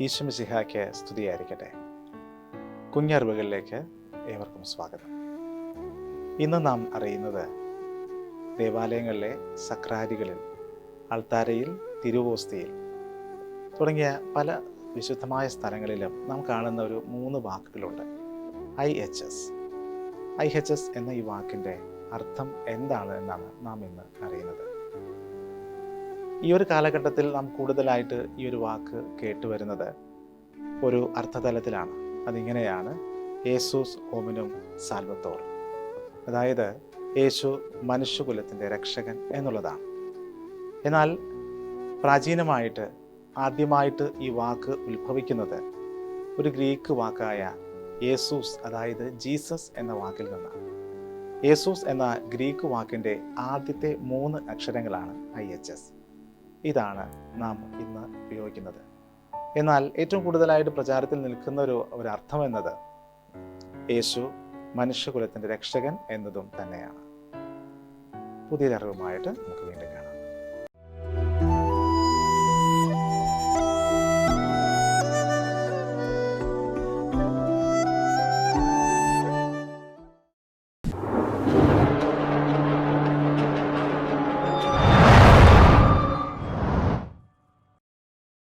ഈശ്വമിസിഹായ്ക്ക് സ്തുതിയായിരിക്കട്ടെ. കുഞ്ഞറിവുകളിലേക്ക് ഏവർക്കും സ്വാഗതം. ഇന്ന് നാം അറിയുന്നത് ദേവാലയങ്ങളിലെ സക്രാരികളിൽ അൾത്താരയിൽ തിരുവോസ്തിയിൽ തുടങ്ങിയ പല വിശുദ്ധമായ സ്ഥലങ്ങളിലും നാം കാണുന്ന ഒരു മൂന്ന് വാക്കുകളുണ്ട്. I H S. I H S എന്ന ഈ വാക്കിന്റെ അർത്ഥം എന്താണ് എന്നാണ് നാം ഇന്ന് അറിയുന്നത്. ഈ ഒരു കാലഘട്ടത്തിൽ നാം കൂടുതലായിട്ട് ഈ ഒരു വാക്ക് കേട്ടുവരുന്നത് ഒരു അർത്ഥതലത്തിലാണ്. അതിങ്ങനെയാണ് യേശുസ് ഹോമിനും സാൽവത്തോർ അതായത് യേശു മനുഷ്യകുലത്തിന്റെ രക്ഷകൻ എന്നുള്ളതാണ്. എന്നാൽ പ്രാചീനമായിട്ട് ആദ്യമായിട്ട് ഈ വാക്ക് ഉത്ഭവിക്കുന്നത് ഒരു ഗ്രീക്ക് വാക്കായ യേസൂസ് അതായത് ജീസസ് എന്ന വാക്കിൽ നിന്നാണ്. യേസൂസ് എന്ന ഗ്രീക്ക് വാക്കിന്റെ ആദ്യത്തെ മൂന്ന് അക്ഷരങ്ങളാണ് ഐ എച്ച് എസ്. ഇതാണ് നാം ഇന്ന് ഉപയോഗിക്കുന്നത്. എന്നാൽ ഏറ്റവും കൂടുതലായിട്ട് പ്രചാരത്തിൽ നിൽക്കുന്ന ഒരു ഒരർത്ഥം എന്നത് യേശു മനുഷ്യകുലത്തിന്റെ രക്ഷകൻ എന്നതും തന്നെയാണ്. പുതിയൊരറിവുമായിട്ട് നമുക്ക് വീണ്ടും കാണാം.